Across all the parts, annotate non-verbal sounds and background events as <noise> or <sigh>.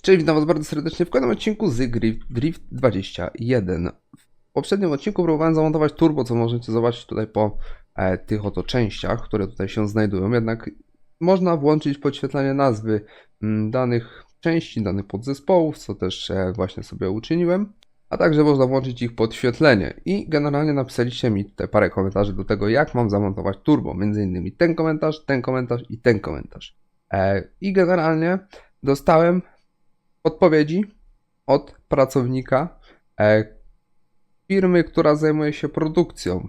Cześć, witam was bardzo serdecznie w kolejnym odcinku z gry Drift 21. W poprzednim odcinku próbowałem zamontować turbo, co możecie zobaczyć tutaj po e, tych oto częściach, które tutaj się znajdują. Jednak można włączyć podświetlanie nazwy mm, danych części, danych podzespołów, co też e, właśnie sobie uczyniłem. A także można włączyć ich podświetlenie. I generalnie napisaliście mi tutaj parę komentarzy do tego, jak mam zamontować turbo. Między innymi ten komentarz, ten komentarz i ten komentarz. E, I generalnie dostałem odpowiedzi od pracownika e, firmy, która zajmuje się produkcją.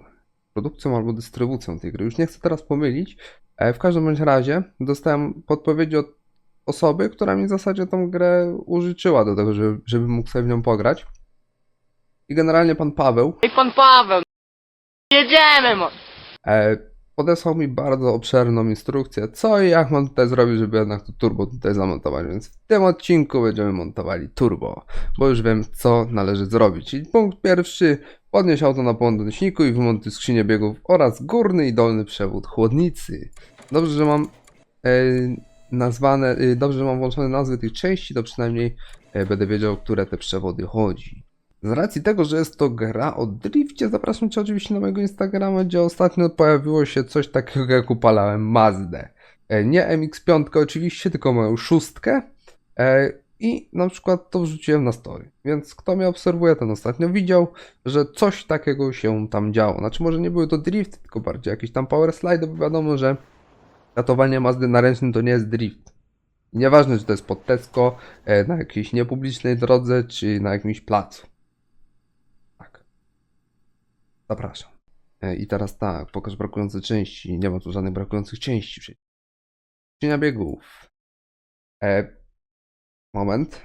Produkcją albo dystrybucją tej gry. Już nie chcę teraz pomylić. E, w każdym bądź razie dostałem podpowiedzi od osoby, która mi w zasadzie tą grę użyczyła do tego, żeby, żebym mógł sobie w nią pograć. I generalnie pan Paweł Ej, pan Paweł! Jedziemy, mo! e, podesłał mi bardzo obszerną instrukcję, co i jak mam tutaj zrobić, żeby jednak to turbo tutaj zamontować. Więc w tym odcinku będziemy montowali turbo, bo już wiem, co należy zrobić. I punkt pierwszy, podnieś auto na podnośniku i wymontuj skrzynię biegów oraz górny i dolny przewód chłodnicy. Dobrze, że mam e, nazwane, e, dobrze, że mam włączone nazwy tych części, to przynajmniej e, będę wiedział, które te przewody chodzi. Z racji tego, że jest to gra o drifcie, zapraszam Cię oczywiście na mojego Instagrama, gdzie ostatnio pojawiło się coś takiego, jak upalałem Mazdę. E, Nie MX-5 oczywiście, tylko moją szóstkę. E, I na przykład to wrzuciłem na story. Więc kto mnie obserwuje, ten ostatnio widział, że coś takiego się tam działo. Znaczy może nie były to drift, tylko bardziej jakieś tam power slide, bo wiadomo, że ratowanie Mazdy na ręcznym to nie jest drift. Nieważne, czy to jest pod Tesco, e, na jakiejś niepublicznej drodze, czy na jakimś placu. Zapraszam. E, I teraz tak, pokaż brakujące części. Nie ma tu żadnych brakujących części. Skrzynia biegów. E, moment.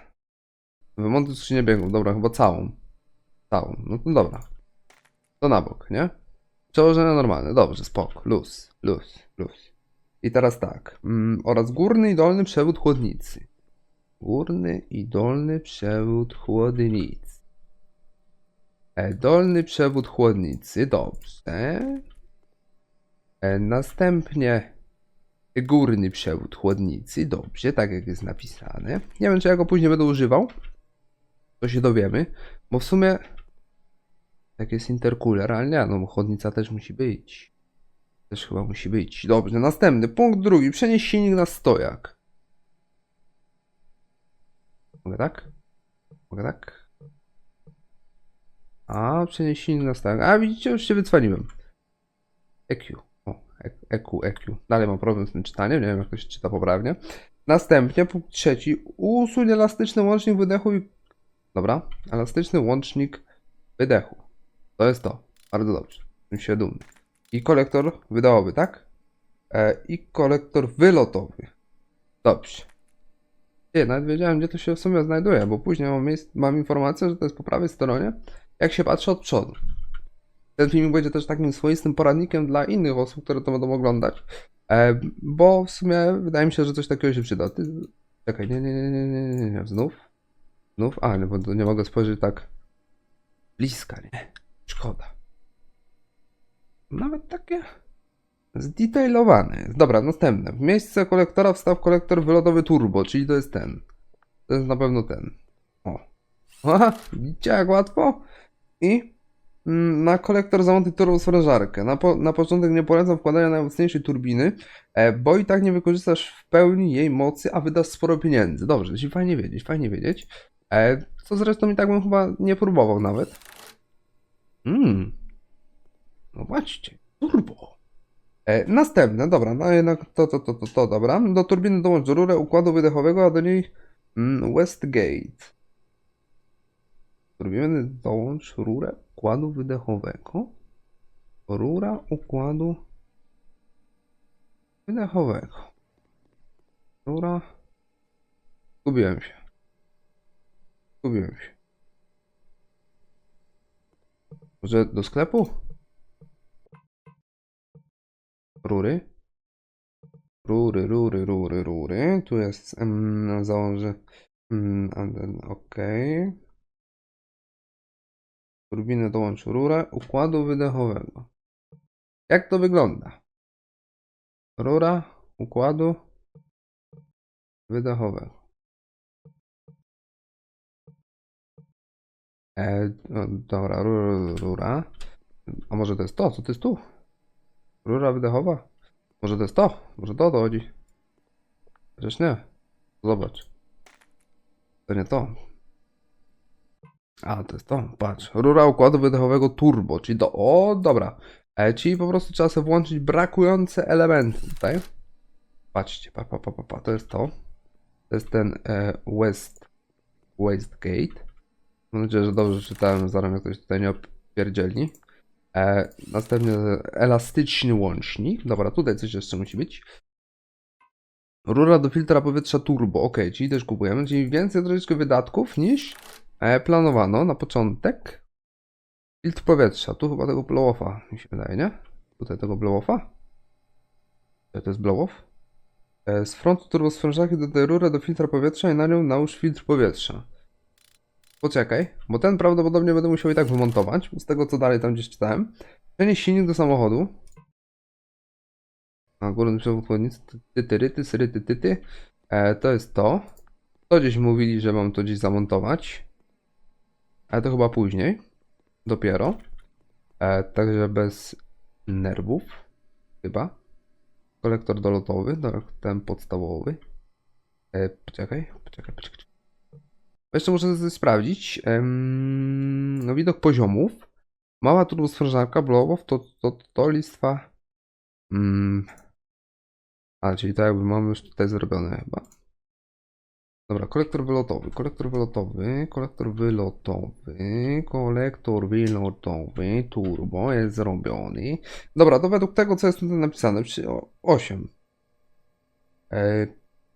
Wymontuj skrzynię biegów. Dobra, chyba całą. Całą. No to dobra. To na bok, nie? Przełożenie normalne. Dobrze, spok. Luz, luz, luz. I teraz tak. Mm, oraz górny i dolny przewód chłodnicy. Górny i dolny przewód chłodnicy. E, Dolny przewód chłodnicy, dobrze. E, Następnie górny przewód chłodnicy, dobrze, tak jak jest napisane. Nie wiem, czy ja go później będę używał. To się dowiemy, bo w sumie tak jest intercooler, ale nie, no chłodnica też musi być. Też chyba musi być. Dobrze, następny, punkt drugi, przenieś silnik na stojak. Mogę tak? Mogę tak? A, przenieś silnik na stojak. A, widzicie, już się wycwaniłem. EQ. O, E- EQ, EQ. Dalej mam problem z tym czytaniem, nie wiem jak to się czyta poprawnie. Następnie, punkt trzeci. Usuń elastyczny łącznik wydechu i... Dobra, elastyczny łącznik wydechu. To jest to. Bardzo dobrze. Jestem się dumny. I kolektor wydechowy, tak? E, I kolektor wylotowy. Dobrze. Nie, nawet wiedziałem, gdzie to się w sumie znajduje, bo później mam, mam informację, że to jest po prawej stronie, jak się patrzy od przodu. Ten filmik będzie też takim swoistym poradnikiem dla innych osób, które to będą oglądać, e, bo w sumie wydaje mi się, że coś takiego się przyda. Ty... Czekaj, nie, nie, nie, nie, nie, nie, nie, znów? Znów? A, nie, bo nie mogę spojrzeć tak bliska, nie? Szkoda. Nawet takie zdetailowane. Dobra, następne. W miejsce kolektora wstaw kolektor wylotowy turbo, czyli to jest ten. To jest na pewno ten. O. Aha, <laughs> widzicie jak łatwo? I mm, na kolektor zamontuj turbosprężarkę. Na, po, na początek nie polecam wkładania najmocniejszej turbiny, e, bo i tak nie wykorzystasz w pełni jej mocy, a wydasz sporo pieniędzy. Dobrze, się fajnie wiedzieć, fajnie wiedzieć. E, co zresztą i tak bym chyba nie próbował nawet. Mmm. No właśnie, turbo. E, następne, dobra, no jednak to, to, to, to, to, dobra. Do turbiny dołącz rurę układu wydechowego, a do niej mm, Westgate. Turbiny dołącz rurę układu wydechowego. Rura układu wydechowego. Rura. Zgubiłem się. Zgubiłem się. Może do sklepu? Rury. Rury, rury, rury, rury. Tu jest, um, założę, um, ok. Turbinę dołącz rurę układu wydechowego. Jak to wygląda? Rura układu wydechowego. E, no, dobra, rura, rura. A może to jest to? Co to jest tu? Rura wydechowa? Może to jest to? Może to o to chodzi? Przecież nie. Zobacz. To nie to. A, to jest to. Patrz. Rura układu wydechowego turbo, czyli do. O, dobra. E, czyli po prostu trzeba sobie włączyć brakujące elementy tutaj. Patrzcie, pa, pa, pa, pa, pa. to jest to. To jest ten e, West Wastegate. Mam nadzieję, że dobrze czytałem, zaraz mnie ktoś tutaj nie opierdzieli. E, następnie elastyczny łącznik. Dobra, tutaj coś jeszcze musi być. Rura do filtra powietrza turbo. Ok, czyli też kupujemy, czyli więcej troszeczkę wydatków niż planowano na początek. Filtr powietrza. Tu chyba tego blow-offa mi się wydaje, nie? Tutaj tego blow-offa. To jest blow-off. E, Z frontu turbosprężarki dodaj rurę do filtra powietrza i na nią nałóż filtr powietrza. Poczekaj, bo ten prawdopodobnie będę musiał i tak wymontować, z tego co dalej tam gdzieś czytałem. Przenieść silnik do samochodu. A górny przewód chłodnicy, tyty, ryty, syryty, tyty. E, to jest to. To gdzieś mówili, że mam to gdzieś zamontować. Ale to chyba później. Dopiero. E, także bez nerwów. Chyba. Kolektor dolotowy, do- ten podstawowy. E, poczekaj, poczekaj, poczekaj. Jeszcze muszę sprawdzić. Em, no widok poziomów. Mała turbosprężarka, blowow, to, to, to listwa. Mm. A, czyli tak jakby mamy już tutaj zrobione chyba. Dobra, kolektor wylotowy, kolektor wylotowy, kolektor wylotowy, kolektor wylotowy, turbo jest zrobiony. Dobra, to według tego, co jest tutaj napisane, o- 8. E,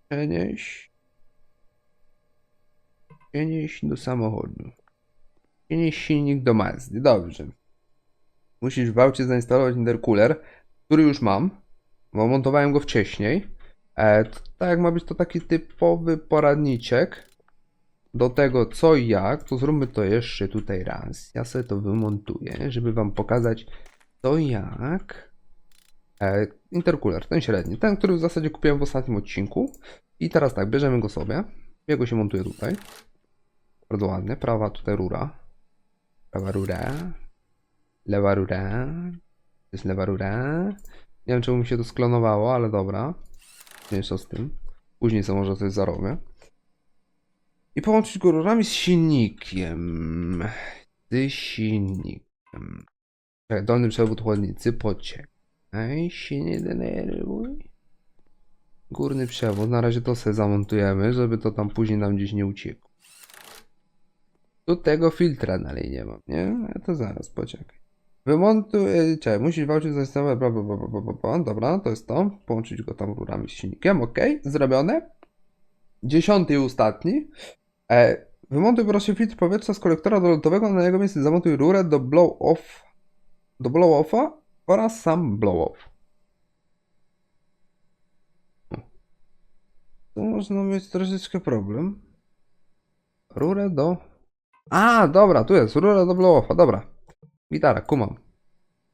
przenieść. Przenieść do samochodu. Przenieść silnik do Mazdy. Dobrze. Musisz w aucie zainstalować intercooler, który już mam, bo montowałem go wcześniej. E, tak ma być to taki typowy poradniczek do tego co i jak, to zróbmy to jeszcze tutaj raz. Ja sobie to wymontuję, żeby wam pokazać co i jak. E, intercooler, ten średni, ten, który w zasadzie kupiłem w ostatnim odcinku. I teraz tak, bierzemy go sobie. Jego się montuje tutaj. Bardzo ładnie. Prawa tutaj rura. Prawa rura. Lewa rura. To jest lewa rura. Nie wiem, czemu mi się to sklonowało, ale dobra. Mniejsza z tym. Później sobie może coś zarobię. I połączyć go rurami z silnikiem. Z silnikiem. Dolny przewód chłodnicy, poczekaj, się nie denerwuj. Górny przewód, na razie to sobie zamontujemy, żeby to tam później nam gdzieś nie uciekło. Tu tego filtra dalej nie mam, nie? Ja to zaraz, poczekaj. Wymontuj, e, czekaj, musisz walczyć z zestawem, bla, bla, bla, bla, bla, bla, dobra, to jest to. Połączyć go tam rurami z silnikiem, ok, zrobione. Dziesiąty i ostatni. E, wymontuj proszę filtr powietrza z kolektora dolotowego, na jego miejsce zamontuj rurę do blow-off, do blow-offa oraz sam blow-off. Tu można mieć troszeczkę problem. Rurę do... A, dobra, tu jest, rura do blow-offa, dobra. Gitara, kumam.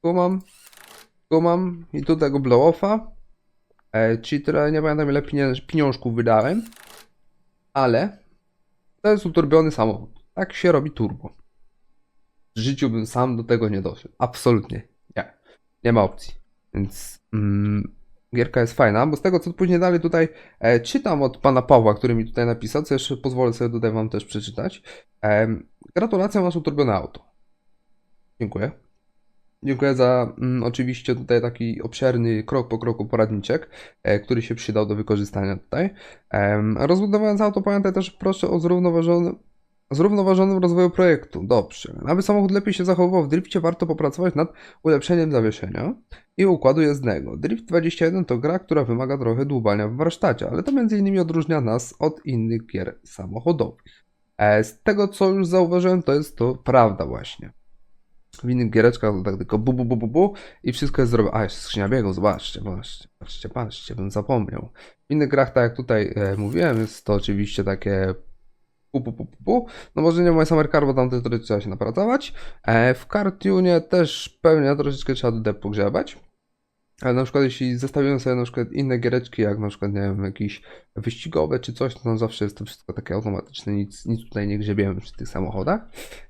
Kumam. Kumam. I tu tego blow-offa. E, tyle, nie pamiętam ile pienię- pieniążków wydałem. Ale to jest uturbiony samochód. Tak się robi turbo. W życiu bym sam do tego nie doszedł. Absolutnie. Nie. Nie ma opcji. Więc mm, gierka jest fajna, bo z tego co później dalej tutaj e, czytam od pana Pawła, który mi tutaj napisał, co jeszcze pozwolę sobie tutaj wam też przeczytać. E, gratulacje, masz uturbione auto. Dziękuję. Dziękuję za mm, oczywiście tutaj taki obszerny krok po kroku poradniczek, e, który się przydał do wykorzystania tutaj. Em, rozbudowując auto, pamiętaj też proszę o zrównoważonym, zrównoważonym rozwoju projektu. Dobrze. Aby samochód lepiej się zachowywał w drifcie, warto popracować nad ulepszeniem zawieszenia i układu jezdnego. Drift 21 to gra, która wymaga trochę dłubania w warsztacie, ale to m.in. odróżnia nas od innych gier samochodowych. E, z tego, co już zauważyłem, to jest to prawda właśnie. W innych giereczkach to tak tylko bu, bu, bu, bu, bu i wszystko jest zrobione. A, jeszcze skrzynia biegów, zobaczcie, patrzcie, patrzcie, patrzcie, bym zapomniał. W innych grach, tak jak tutaj e, mówiłem, jest to oczywiście takie pu, pu, pu, pu, pu. No może nie moje Summer Car, bo tam trochę trzeba się napracować. E, w Cartoonie też pewnie troszeczkę trzeba do pogrzebać. Ale na przykład jeśli zestawimy sobie na przykład inne giereczki, jak na przykład, nie wiem, jakieś wyścigowe czy coś, to zawsze jest to wszystko takie automatyczne, nic, nic tutaj nie grzebiemy przy tych samochodach.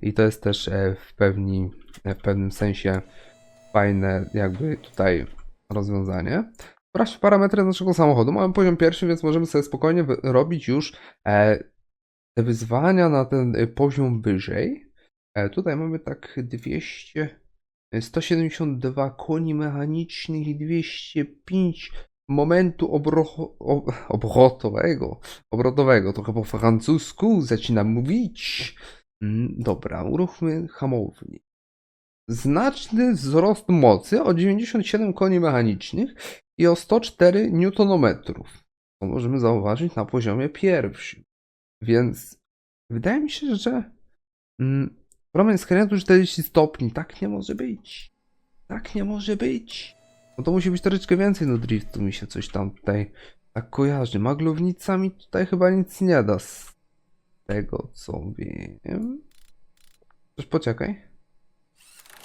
I to jest też e, w, pewni, w pewnym sensie fajne jakby tutaj rozwiązanie. Sprawdźmy parametry naszego samochodu. Mamy poziom pierwszy, więc możemy sobie spokojnie robić już e, te wyzwania na ten e, poziom wyżej. E, tutaj mamy tak 200, e, 172 koni mechanicznych i 205 momentu obrotowego. Obrotowego, trochę po francusku zaczynam mówić. Mm, Dobra, uruchmy hamownik. Znaczny wzrost mocy o 97 koni mechanicznych i o 104 Nm. To możemy zauważyć na poziomie pierwszym. Więc wydaje mi się, że mm, promień skrętu 40 stopni. Tak nie może być. Tak nie może być. No to musi być troszeczkę więcej no driftu. Mi się coś tam tutaj tak kojarzy. Maglownica mi tutaj chyba nic nie da z tego co wiem. Coś poczekaj.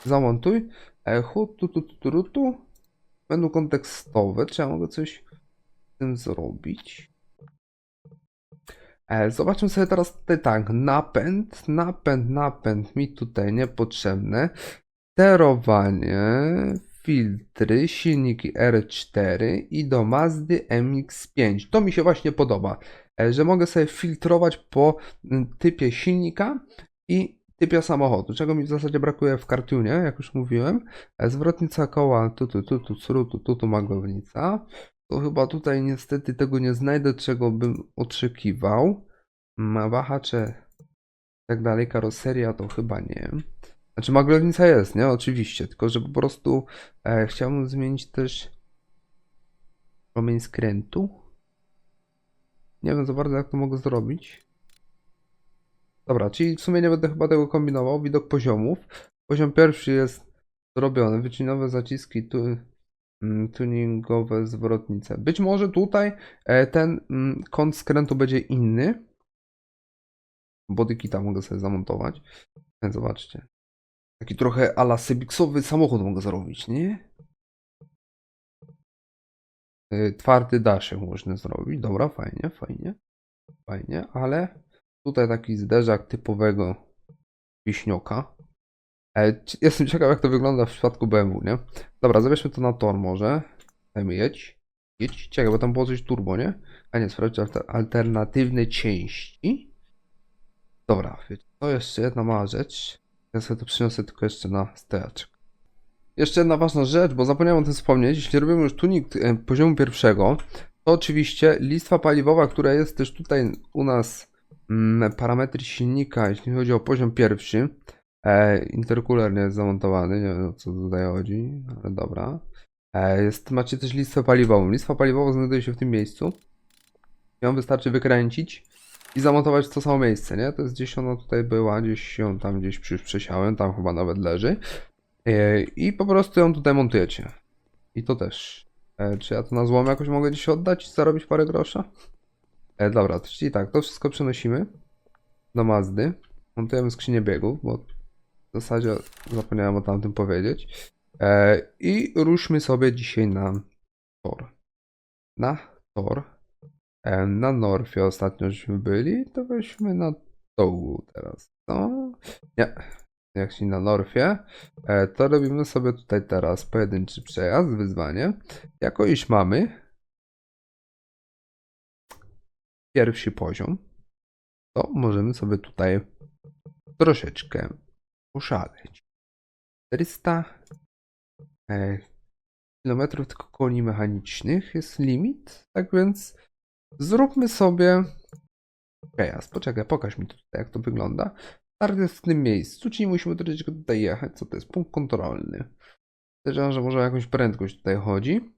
Zamontuj. Echo, tu, tu, tu, tu, tu. Menu kontekstowe. Czy ja mogę coś z tym zrobić? E, zobaczmy sobie teraz tutaj tak. Napęd, napęd, napęd mi tutaj niepotrzebne. Sterowanie, filtry, silniki R4 i do Mazdy MX5. To mi się właśnie podoba, e, że mogę sobie filtrować po typie silnika i typie samochodu, czego mi w zasadzie brakuje w Cartunie, jak już mówiłem. E, Zwrotnica koła, tu, tu, tu, tu, tu, tu, tu, tu maglownica. To chyba tutaj niestety tego nie znajdę, czego bym oczekiwał. Ma wahacze, tak dalej, karoseria to chyba nie. Znaczy maglownica jest, nie? Oczywiście, tylko że po prostu e, chciałbym zmienić też promień skrętu. Nie wiem za bardzo jak to mogę zrobić. Dobra, czyli w sumie nie będę chyba tego kombinował. Widok poziomów. Poziom pierwszy jest zrobiony. Wycinowe zaciski tu, mm, tuningowe zwrotnice. Być może tutaj e, ten mm, kąt skrętu będzie inny. Bodykita mogę sobie zamontować. E, Zobaczcie. Taki trochę ala Sybiksowy samochód mogę zrobić, nie? Y, Twardy daszek można zrobić. Dobra, fajnie, fajnie. Fajnie, ale tutaj taki zderzak typowego wiśnioka. E, Jestem ciekaw, jak to wygląda w przypadku BMW, nie? Dobra, zabierzmy to na tor może. Dajmy jedź. Jedź. Czekaj, bo tam było coś turbo, nie? A nie, sprawdź alter- alternatywne części. Dobra, to jeszcze jedna mała rzecz. Ja sobie to przyniosę tylko jeszcze na stojaczek. Jeszcze jedna ważna rzecz, bo zapomniałem o tym wspomnieć. Jeśli robimy już tuning e, poziomu pierwszego, to oczywiście listwa paliwowa, która jest też tutaj u nas parametry silnika, jeśli chodzi o poziom pierwszy. E, intercooler nie jest zamontowany, nie wiem o co tutaj chodzi, ale dobra. E, jest, macie też listwę paliwową. Listwa paliwowa znajduje się w tym miejscu. Ją wystarczy wykręcić i zamontować w to samo miejsce, nie? To jest gdzieś ona tutaj była, gdzieś ją tam gdzieś przesiałem, tam chyba nawet leży. E, I po prostu ją tutaj montujecie. I to też. E, Czy ja to na złom jakoś mogę gdzieś oddać i zarobić parę grosza? E, dobra, czyli tak, to wszystko przenosimy do Mazdy. Montujemy skrzynię biegów, bo w zasadzie zapomniałem o tamtym powiedzieć. E, I ruszmy sobie dzisiaj na tor. Na tor. E, Na Norfie ostatnio żeśmy byli, to weźmy na dołu teraz. No, nie. Jak się na Norfie, e, to robimy sobie tutaj teraz pojedynczy przejazd, wyzwanie. Jako iż mamy pierwszy poziom, to możemy sobie tutaj troszeczkę poszaleć. 400 e, kilometrów tylko koni mechanicznych jest limit, tak więc zróbmy sobie przejazd. Poczekaj, pokaż mi tutaj, jak to wygląda. Start jest w tym miejscu, czyli musimy troszeczkę tutaj jechać. Co to jest? Punkt kontrolny. Podejrzewam, że może o jakąś prędkość tutaj chodzi.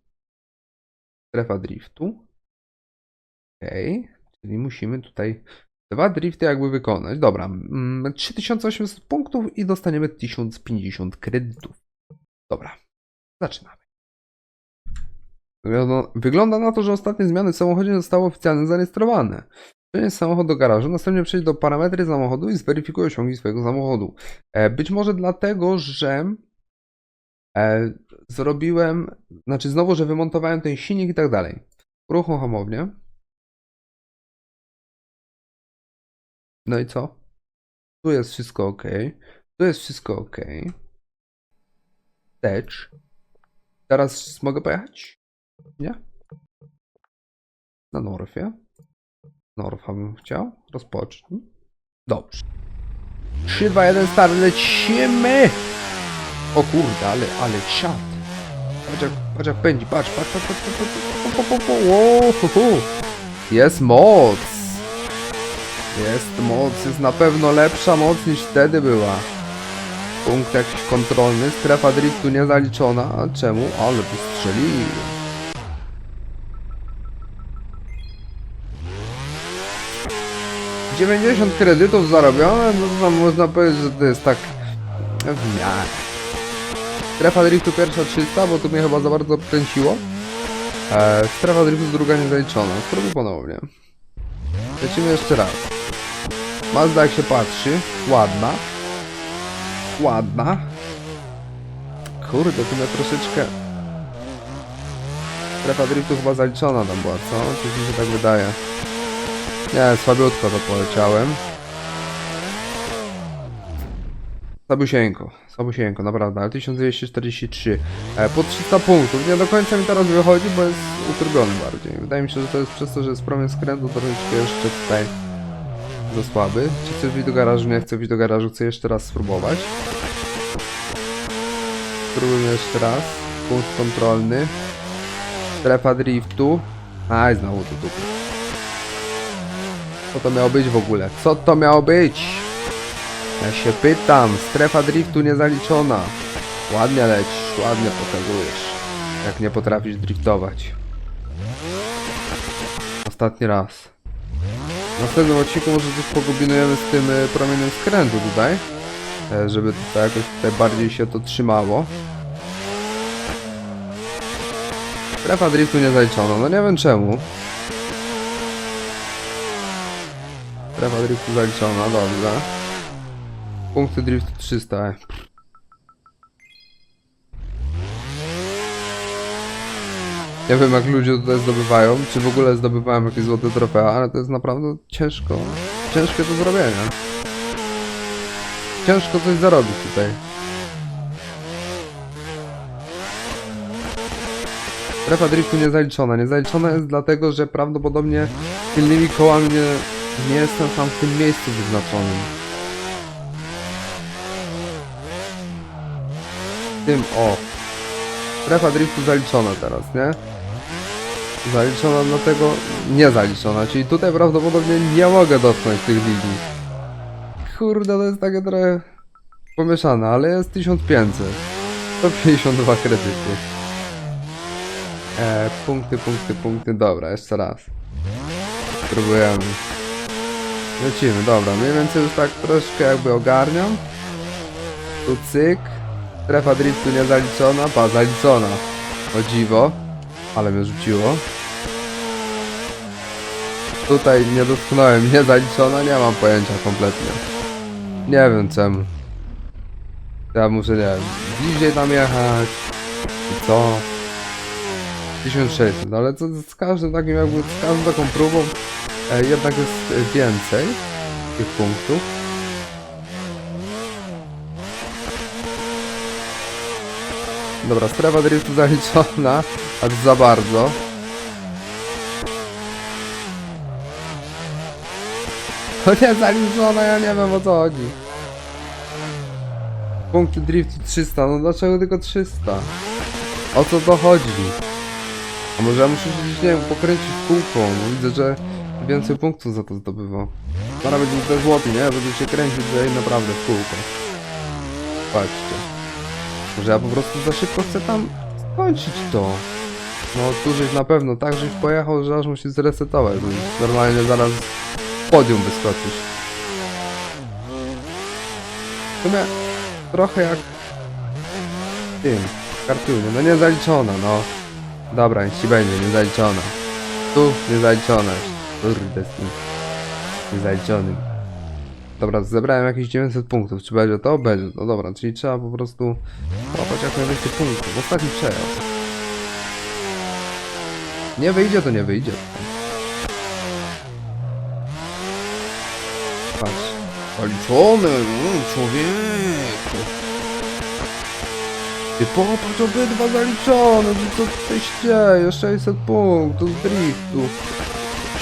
Strefa driftu. Okej, czyli musimy tutaj dwa drifty jakby wykonać. Dobra, mm, 3800 punktów i dostaniemy 1050 kredytów. Dobra, zaczynamy. Wygląda, na to, że ostatnie zmiany w samochodzie zostały oficjalnie zarejestrowane. Przenieś samochód do garażu, następnie przejdź do parametry samochodu i zweryfikuj osiągi swojego samochodu. E, być może dlatego, że E, zrobiłem, znaczy znowu, że wymontowałem ten silnik i tak dalej. Uruchom hamownię. No i co? Tu jest wszystko ok. Tu jest wszystko ok. Wstecz. Teraz mogę pojechać? Nie? Na Norfie. Norfa bym chciał. Rozpocznij. Dobrze. 3, 2, 1, start, lecimy! O kurde, ale, ale czad. Patrz jak, patrz jak pędzi, patrz, patrz, patrz, patrz, patrz, patrz, patrz, patrz, patrz, Wow, hu, hu. Jest moc! Jest moc, jest na pewno lepsza moc niż wtedy była. Punkt jakiś kontrolny, strefa driftu niezaliczona. A czemu? Ale wystrzelił. Dziewięćdziesiąt kredytów zarobione, no to tam można powiedzieć, że to jest tak w miarę. Strefa driftu pierwsza 300, bo tu mnie chyba za bardzo kręciło. E, strefa driftu druga niezaliczona. Spróbuj ponownie. Lecimy jeszcze raz. Mazda jak się patrzy, ładna. Ładna. Kurde, tu mnie troszeczkę... Strefa driftu chyba zaliczona tam była, co? Coś mi się tak wydaje. Nie, słabiutko to poleciałem. Słabusieńko, słabusieńko, naprawdę, ale 1243. E, po 300 punktów, nie do końca mi teraz wychodzi, bo jest utrudniony bardziej. Wydaje mi się, że to jest przez to, że jest promień skrętu troszeczkę jeszcze tutaj za słaby. Czy chcesz wyjść do garażu? Nie chcę wyjść do garażu, chcę jeszcze raz spróbować. Spróbujmy jeszcze raz. Punkt kontrolny. Strefa driftu. Aj, znowu to dupy. Co to miało być w ogóle? Co to miało być? Ja się pytam, strefa driftu niezaliczona. Ładnie lecisz, ładnie pokazujesz. Jak nie potrafisz driftować. Ostatni raz. W następnym odcinku może coś pokombinujemy z tym e, promieniem skrętu tutaj. E, Żeby tutaj jakoś tutaj bardziej się to trzymało. Strefa driftu niezaliczona, no nie wiem czemu. Strefa driftu zaliczona, dobrze. Punkty driftu 300. Nie wiem jak ludzie tutaj zdobywają, czy w ogóle zdobywają jakieś złote trofea, ale to jest naprawdę ciężko, ciężkie do zrobienia. Ciężko coś zarobić tutaj. Strefa driftu niezaliczona. Niezaliczona jest dlatego, że prawdopodobnie tylnymi kołami nie, nie jestem tam w tym miejscu wyznaczonym. Tym o. Strefa driftu zaliczona teraz, nie? Zaliczona dlatego nie zaliczona, czyli tutaj prawdopodobnie nie mogę dotknąć tych linii. Kurde, to jest takie trochę pomieszane, ale jest 1500. 152 kredyty. E, punkty, punkty, punkty, dobra, jeszcze raz. Spróbujemy. Lecimy, dobra, mniej więcej już tak troszkę jakby ogarniam. Tu cyk. Strefa driftu nie zaliczona, pa, zaliczona. O dziwo, ale mnie rzuciło. Tutaj nie dotknąłem, nie zaliczona, nie mam pojęcia kompletnie. Nie wiem czemu. Ja muszę, nie wiem, bliżej tam jechać. I co? 1600, ale co z każdym takim jakby, z każdą taką próbą e, jednak jest więcej tych punktów. Dobra, strefa driftu zaliczona, aż za bardzo. To nie zaliczona, ja nie wiem o co chodzi. Punkty driftu 300, no dlaczego tylko 300? O co to chodzi? A może ja muszę się nie wiem, pokręcić w kółko, bo widzę, że więcej punktów za to zdobywa. Zaraz będzie te złoty, nie? Będę się kręcić tutaj naprawdę w kółko. Patrzcie. Może ja po prostu za szybko chcę tam skończyć to. No żeś na pewno tak żeś pojechał, że aż musi zresetować. Normalnie zaraz podium wyskoczysz. W sumie trochę jak tym, kartunie. No nie zaliczona, no. Dobra, niech ci będzie, nie zaliczona. Tu nie zaliczona. Kurde, z tym niezaliczonym. Dobra, zebrałem jakieś 900 punktów. Czy będzie to? Będzie. No dobra, czyli trzeba po prostu złapać jak najwięcej punktów. Ostatni przejazd. Nie wyjdzie, to nie wyjdzie. Patrz. Policzony, mm, człowieku. Ty popatrz, obydwa zaliczone, co tutaj się dzieje? 600 punktów driftu.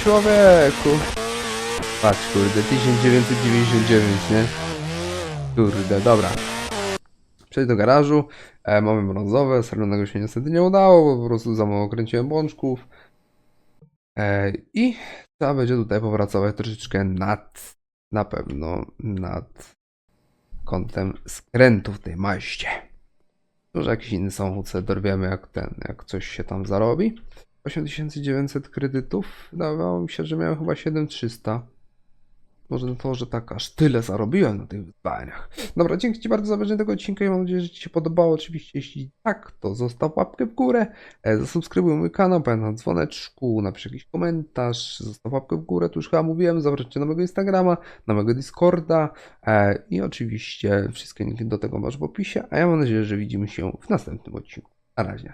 Człowieku. Patrz, kurde, 1999, nie? Kurde, dobra. Przejdź do garażu. E, mamy brązowe, srebrnego się niestety nie udało, bo po prostu za mało kręciłem bączków. E, I trzeba będzie tutaj popracować troszeczkę nad, na pewno, nad kątem skrętów tej maście. Może jakiś inny samochód sobie dorwiemy, jak ten, jak coś się tam zarobi. 8900 kredytów. Wydawało mi się, że miałem chyba 7300. Może to, że tak aż tyle zarobiłem na tych wyzwaniach. Dobra, dzięki Ci bardzo za obejrzenie tego odcinka i mam nadzieję, że Ci się podobało. Oczywiście, jeśli tak, to zostaw łapkę w górę, e, zasubskrybuj mój kanał, pamiętaj na dzwoneczku, napisz jakiś komentarz, zostaw łapkę w górę, tu już chyba mówiłem, zapraszajcie na mojego Instagrama, na mojego Discorda e, i oczywiście wszystkie linki do tego masz w opisie, a ja mam nadzieję, że widzimy się w następnym odcinku. Na razie.